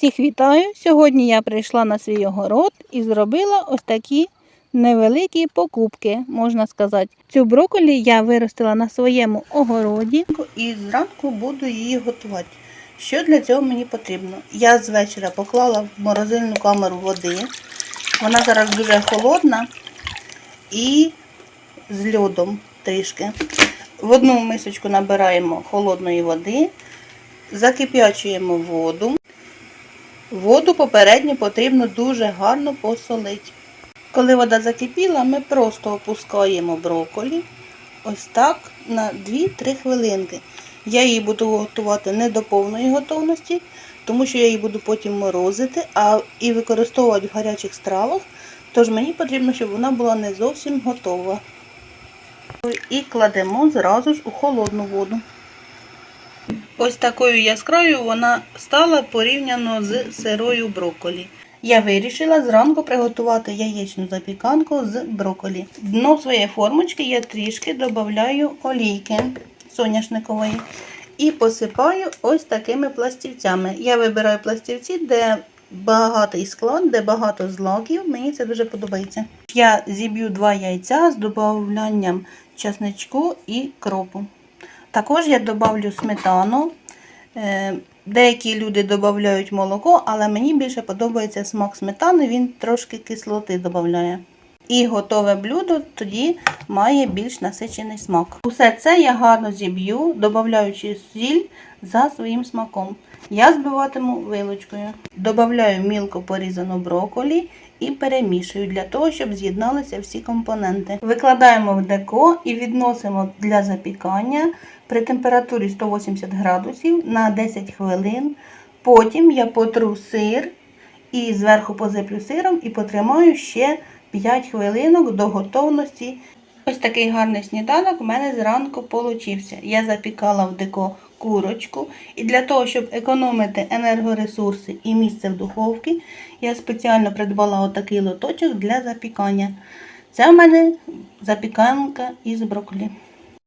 Всіх вітаю! Сьогодні я прийшла на свій огород і зробила ось такі невеликі покупки, можна сказати. Цю брокколі я виростила на своєму огороді і зранку буду її готувати. Що для цього мені потрібно? Я з вечора поклала в морозильну камеру води. Вона зараз дуже холодна і з льодом трішки. В одну мисочку набираємо холодної води, закип'ячуємо воду. Воду попередньо потрібно дуже гарно посолити. Коли вода закипіла, ми просто опускаємо брокколі ось так на 2-3 хвилинки. Я її буду готувати не до повної готовності, тому що я її буду потім морозити а і використовувати в гарячих стравах. Тож мені потрібно, щоб вона була не зовсім готова. І кладемо зразу ж у холодну воду. Ось такою яскравою вона стала порівняно з сирою брокколі. Я вирішила зранку приготувати яєчну запіканку з брокколі. Дно своєї формочки я трішки додаю олійки соняшникової і посипаю ось такими пластівцями. Я вибираю пластівці, де багатий склад, де багато злаків. Мені це дуже подобається. Я зіб'ю два яйця з додаванням чесничку і кропу. Також я додавлю сметану. Е, Деякі люди додають молоко, але мені більше подобається смак сметани, він трошки кислоти додає. І готове блюдо тоді має більш насичений смак. Усе це я гарно зіб'ю, додаючи сіль за своїм смаком. Я збиватиму вилочкою. Добавляю мілко порізану брокколі і перемішую для того, щоб з'єдналися всі компоненти. Викладаємо в деко і відносимо для запікання при температурі 180 градусів на 10 хвилин. Потім я потру сир і зверху позиплю сиром і потримаю ще 5 хвилинок до готовності. Ось такий гарний сніданок у мене зранку получився. Я запікала в деко курочку. І для того, щоб економити енергоресурси і місце в духовці, я спеціально придбала отакий лоточок для запікання. Це в мене запіканка із брокколі.